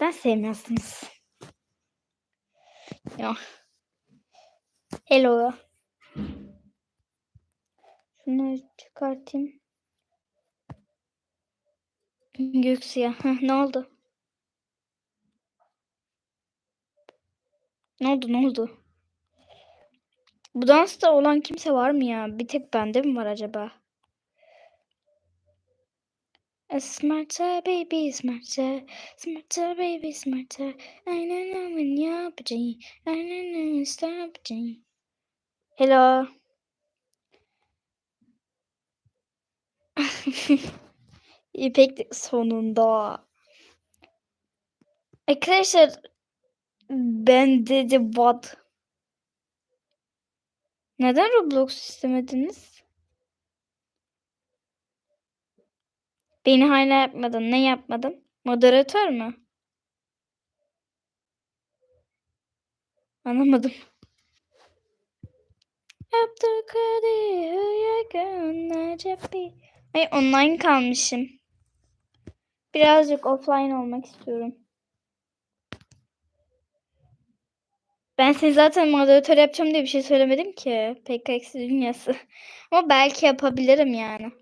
neden sevmiyorsunuz? Ya. Hello. Şunları çıkartayım. Heh, ne oldu? Ne oldu ne oldu? Bu dansta olan kimse var mı ya? Bir tek bende mi var acaba? Smarter baby smarter. Smarter baby smarter. Aynen aman yapacağım Aynen yapacağım Hello. İpek sonunda. Arkadaşlar ben dedi what? Neden Roblox istemediniz? Beni hala yapmadın. Ne yapmadım? Moderatör mü? Anlamadım. Ay online kalmışım. Birazcık offline olmak istiyorum. Ben seni zaten moderatör yapacağım diye bir şey söylemedim ki. PKX dünyası. Ama belki yapabilirim yani.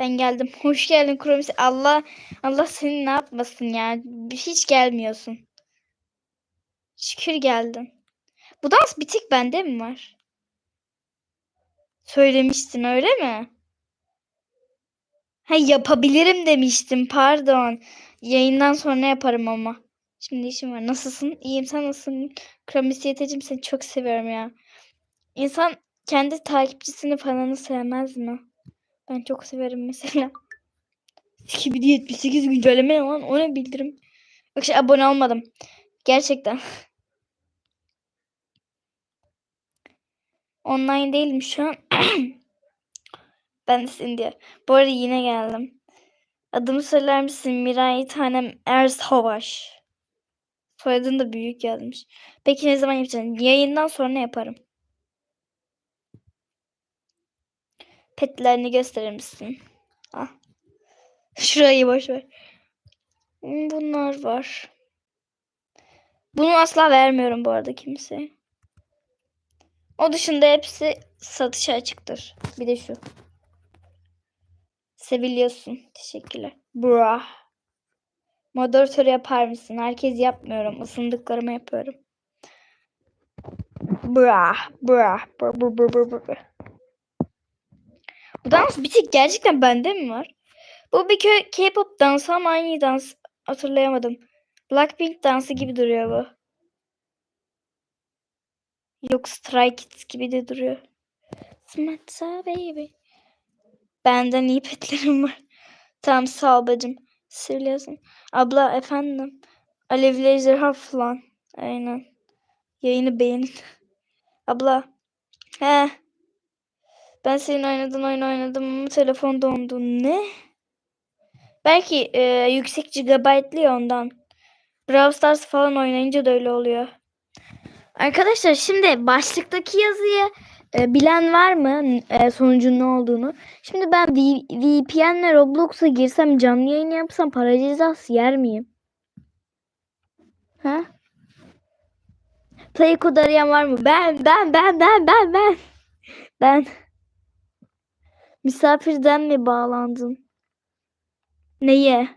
Ben geldim. Hoş geldin Kromis. Allah Allah seni ne yapmasın ya. Hiç gelmiyorsun. Şükür geldin. Bu dans bir tek bende mi var? Söylemiştin öyle mi? Ha yapabilirim demiştim. Pardon. Yayından sonra yaparım ama. Şimdi işim var. Nasılsın? İyiyim. Sen nasılsın? Kromis yetecim seni çok seviyorum ya. İnsan kendi takipçisini falanı sevmez mi? Ben çok severim mesela. 2078 güncelleme ne lan? O ne bildirim? Bak şey abone olmadım. Gerçekten. Online değilim şu an. ben de seni diye. Bu arada yine geldim. Adımı söyler misin? Miray Tanem Ersavaş. Soyadın da büyük gelmiş. Peki ne zaman yapacaksın? Yayından sonra yaparım. Petlerini gösterir misin? Ah. Şurayı boş ver. Bunlar var. Bunu asla vermiyorum bu arada kimseye. O dışında hepsi satışa açıktır. Bir de şu. Seviliyorsun. Teşekkürler. Bra. Moderatör yapar mısın? Herkes yapmıyorum. Isındıklarımı yapıyorum. Bra. Bra. Bra. Bra. Bra. Bra. Bra. Bu dans bir tek gerçekten bende mi var? Bu bir K-pop dansı ama aynı dans. Hatırlayamadım. Blackpink dansı gibi duruyor bu. Yok Stray Kids gibi de duruyor. Smartsa baby. Benden iyi var. Tamam sağ ol bacım. Söylüyorsun. Abla efendim. Alevli ejderha falan. Aynen. Yayını beğenin. Abla. He. Ben senin oynadığın oyun oynadım ama telefon dondu. Ne? Belki e, yüksek gigabaytlı ya ondan. Brawl Stars falan oynayınca da öyle oluyor. Arkadaşlar şimdi başlıktaki yazıyı e, bilen var mı e, sonucun ne olduğunu? Şimdi ben VPN'le Roblox'a girsem canlı yayın yapsam para cezası yer miyim? Ha? Play kod arayan var mı? Ben ben ben ben ben ben. Ben. Misafirden mi bağlandın? Neye?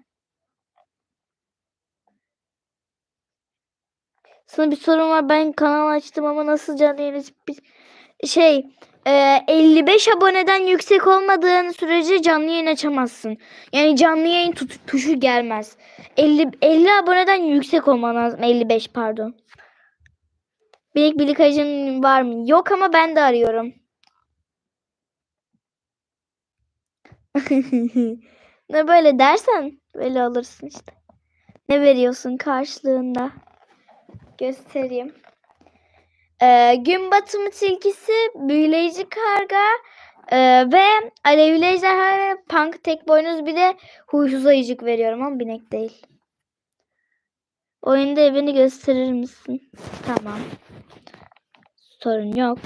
Sana bir sorum var. Ben kanal açtım ama nasıl canlı yayın şey e, 55 aboneden yüksek olmadığın sürece canlı yayın açamazsın. Yani canlı yayın tu- tuşu gelmez. 50 50 aboneden yüksek olman lazım. 55 pardon. Bilik bilik acın var mı? Yok ama ben de arıyorum. ne böyle dersen böyle alırsın işte. Ne veriyorsun karşılığında? Göstereyim. Ee, gün batımı tilkisi, büyüleyici karga e, ve alevli ejderha ve punk tek boynuz bir de huysuz ayıcık veriyorum ama binek değil. Oyunda evini gösterir misin? Tamam. Sorun yok.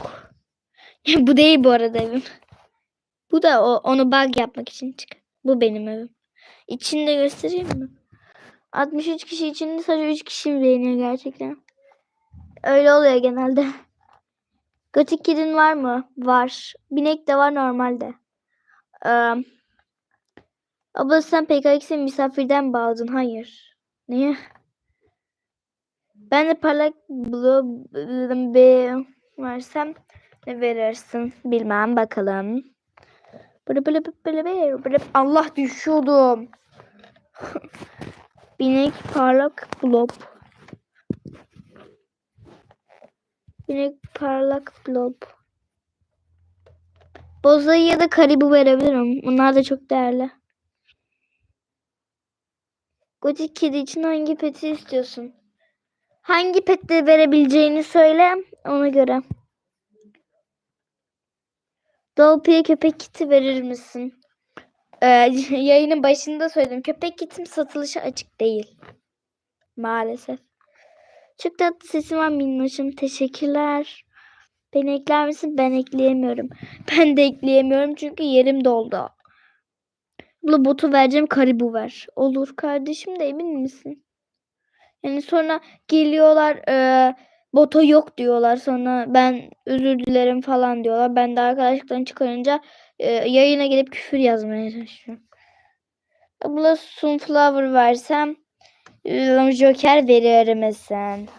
bu değil bu arada evim. Bu da o, onu bug yapmak için çık. Bu benim evim. İçini de göstereyim mi? 63 kişi içinde sadece 3 kişi beğeniyor gerçekten? Öyle oluyor genelde. Gotik Kid'in var mı? Var. Binek de var normalde. Ee, abla sen PKX'e misafirden bağladın. Hayır. Niye? Ben de parlak blue versem ne verirsin? Bilmem bakalım. Bılı bılı bılı bılı bılı. Allah düşüyordum. Binek parlak blob. Binek parlak blob. Bozayı ya da karibu verebilirim. Bunlar da çok değerli. Gotik kedi için hangi peti istiyorsun? Hangi pette verebileceğini söyle ona göre. Dolpy'ye köpek kiti verir misin? Ee, yayının başında söyledim. Köpek kitim satılışa açık değil. Maalesef. Çok tatlı sesin var minnoşum. Teşekkürler. Beni ekler misin? Ben ekleyemiyorum. Ben de ekleyemiyorum çünkü yerim doldu. Bu botu vereceğim karibu ver. Olur kardeşim de emin misin? Yani sonra geliyorlar e, boto yok diyorlar. Sonra ben özür dilerim falan diyorlar. Ben de arkadaşlıktan çıkarınca e, yayına gelip küfür yazmaya çalışıyorum. Abla sunflower versem e, joker verir misin?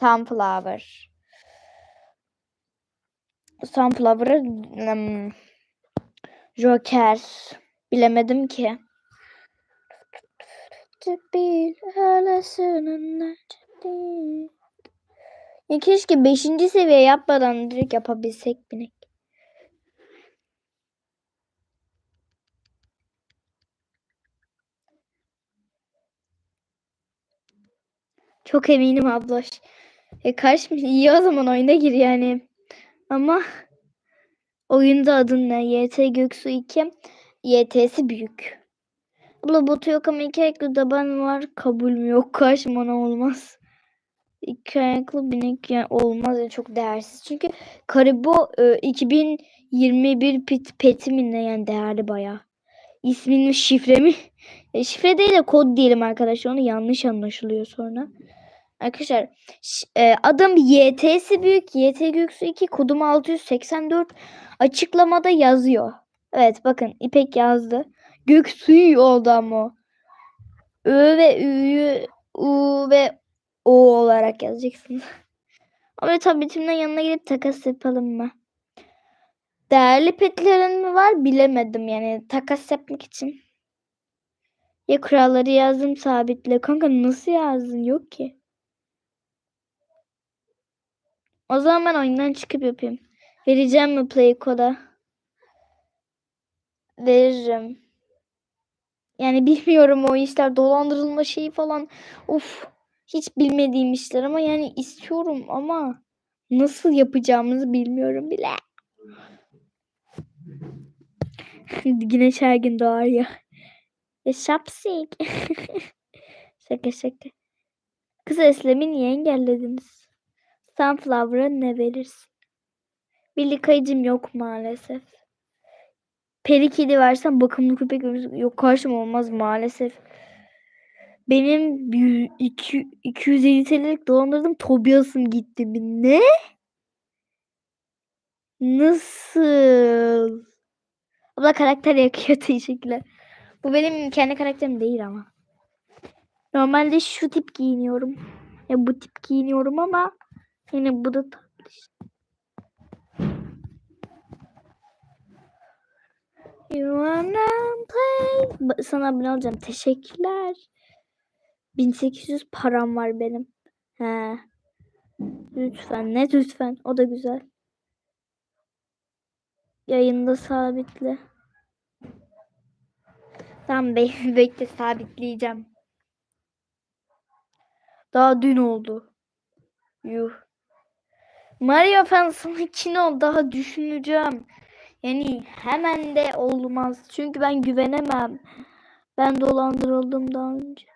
Sunflower. Sunflower'ı hmm, joker bilemedim ki. Bir halasının değil. Ya keşke 5. seviye yapmadan direkt yapabilsek binek. Çok eminim ablaş. E kaç? İyi o zaman oyuna gir yani. Ama oyunda adın ne? YT Göksu 2. YT'si büyük. Abla botu yok ama iki ayaklı daban var. Kabul mü? Yok karşımana olmaz. İki ayaklı binek yani olmaz yani çok değersiz. Çünkü Karibo e, 2021 pet, peti mi ne yani değerli bayağı. İsmin mi şifre mi? E, şifre değil de kod diyelim arkadaşlar. Onu yanlış anlaşılıyor sonra. Arkadaşlar e, adım YT'si büyük. YT Göksu 2 kodum 684 açıklamada yazıyor. Evet bakın İpek yazdı. Göksu'yu oldu ama. Ö ve Ü'yü U ve O olarak yazacaksın. Ama tabii bitimden yanına gelip takas yapalım mı? Değerli petlerin mi var bilemedim yani takas yapmak için. Ya kuralları yazdım sabitle. Kanka nasıl yazdın? Yok ki. O zaman ben oyundan çıkıp yapayım. Vereceğim mi play koda? Veririm. Yani bilmiyorum o işler dolandırılma şeyi falan. Of hiç bilmediğim işler ama yani istiyorum ama nasıl yapacağımızı bilmiyorum bile. Güneş her gün doğar ya. Ya şapsik. şaka şaka. Kız Eslem'i niye engellediniz? Sunflower'a ne verirsin? Birlik kayıcım yok maalesef. Peri kedi versen bakımlı köpek yok karşıma olmaz maalesef. Benim bir- iki- 250 TL'lik dolandırdım Tobias'ım gitti mi? Ne? Nasıl? Abla karakter yakıyor teşekkürler. Bu benim kendi karakterim değil ama. Normalde şu tip giyiniyorum. Ya bu tip giyiniyorum ama yine bu da tatlı. You wanna play? Sana abone olacağım. Teşekkürler. 1800 param var benim. He. Lütfen. Ne lütfen. O da güzel. Yayında sabitle. Tamam be bekle sabitleyeceğim. Daha dün oldu. Yuh. Mario Fans'ın için ol daha düşüneceğim. Yani hemen de olmaz. Çünkü ben güvenemem. Ben dolandırıldım daha önce.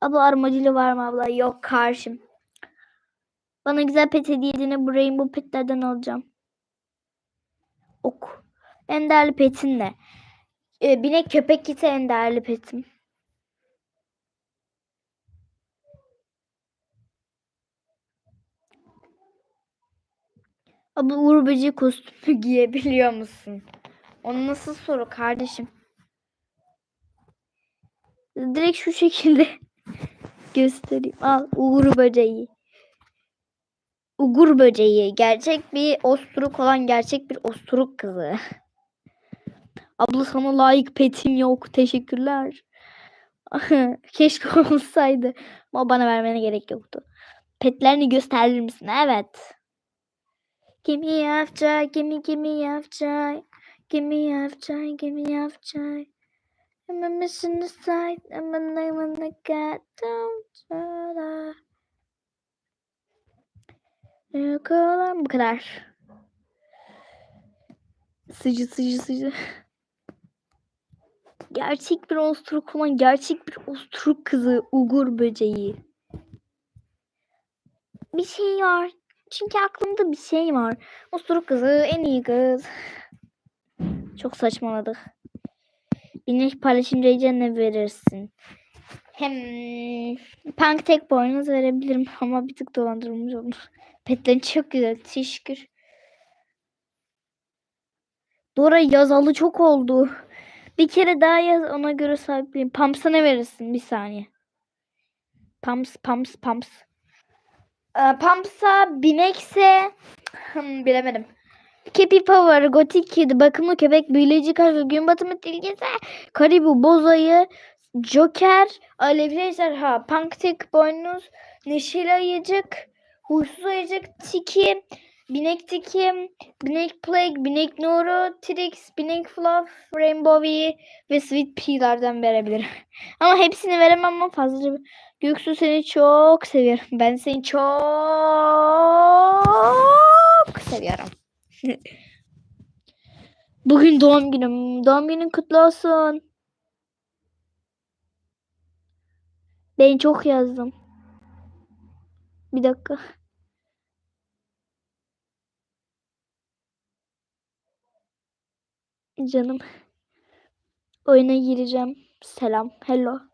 Abla armadillo var mı abla? Yok karşım. Bana güzel pet hediye edene bu rainbow petlerden alacağım. Ok. En değerli petin ne? Ee, binek köpek kiti en değerli petim. Abi Uğur Böceği kostümü giyebiliyor musun? O nasıl soru kardeşim? Direkt şu şekilde göstereyim. Al Uğur Böceği. Uğur Böceği. Gerçek bir osturuk olan gerçek bir osturuk kızı. Abla sana layık petim yok. Teşekkürler. Keşke olsaydı. Ama bana vermene gerek yoktu. Petlerini gösterir misin? Evet. Give me half try, give me, give me half I'm a mission aside, I'm a name on the cat, don't try. Bu kadar. Sıcı sıcı sıcı. Gerçek bir osturuk olan gerçek bir osturuk kızı Ugur böceği. Bir şey var. Çünkü aklımda bir şey var. Osturuk kızı en iyi kız. Çok saçmaladık. İyice ne verirsin? Hem punk tek boynuz verebilirim ama bir tık dolandırılmış olur. Petlerin çok güzel. Teşekkür. Dora yazalı çok oldu. Bir kere daha yaz ona göre sahipliyim. Pams'a ne verirsin? Bir saniye. Pams, Pams, Pams. Ee, Pamps'a binekse hmm, bilemedim. Kepi Power, Gotik Kid, Bakımlı Köpek, Büyüleyici Karga, Gün Batımı Tilgisi, Karibu, Bozayı, Joker, Alevli Ejderha, Panktik Boynuz, Neşeli Ayıcık, Huysuz Ayıcık, Tiki, Binek Tiki, Binek Plague, Binek Nuru, Trix, Binek Fluff, Rainbow V ve Sweet Pea'lardan verebilirim. ama hepsini veremem ama fazlaca. Göksu seni çok seviyorum. Ben seni çok seviyorum. Bugün doğum günüm. Doğum günün kutlu olsun. Ben çok yazdım. Bir dakika. Canım. Oyuna gireceğim. Selam. Hello.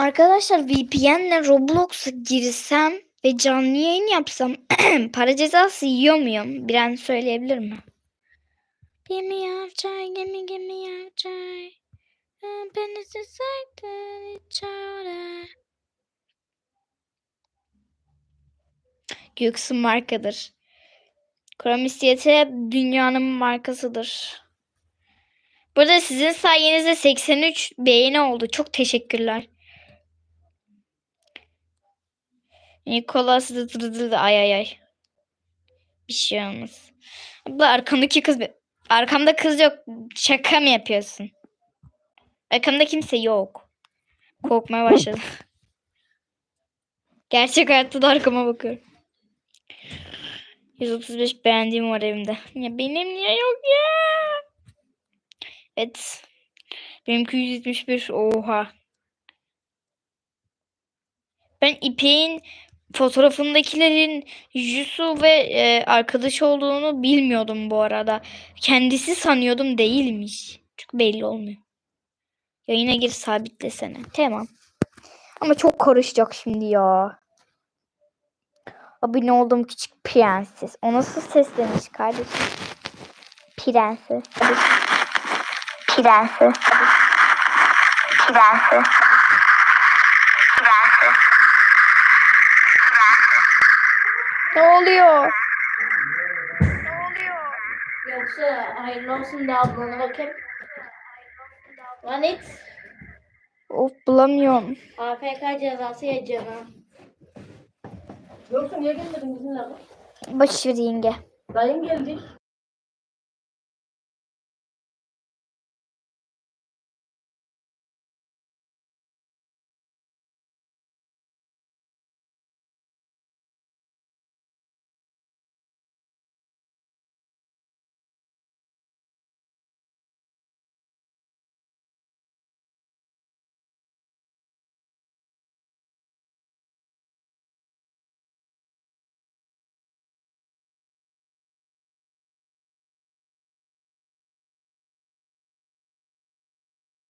Arkadaşlar VPN'le Roblox'a girsem ve canlı yayın yapsam para cezası yiyor muyum? Biren söyleyebilir mi? Give me your try, give me, give me your try. Ben Göksu markadır. Kromistiyete dünyanın markasıdır. Burada sizin sayenizde 83 beğeni oldu. Çok teşekkürler. Nikolas ay ay ay. Bir şey olmaz. Abla arkamdaki kız arkamda kız yok. Şaka mı yapıyorsun? Arkamda kimse yok. Korkmaya başladım. Gerçek hayatta da arkama bakıyorum. 135 beğendiğim var evimde. Ya benim niye yok ya? Evet. Benimki 171. Oha. Ben İpek'in fotoğrafındakilerin Jisoo ve e, arkadaş olduğunu bilmiyordum bu arada. Kendisi sanıyordum değilmiş. Çünkü belli olmuyor. Yayına gir sabitlesene. Tamam. Ama çok karışacak şimdi ya. Abone olduğum küçük prenses. O nasıl seslenmiş kardeşim? Prenses. Prenses. Prenses. Prenses. Ne oluyor? Ne oluyor? Yoksa hayırlı olsun da ablana bakayım. Lan it. Of bulamıyorum. AFK cezası ya canım. Yoksa niye gelmedin bizimle? Boş ver yenge. Dayın geldi.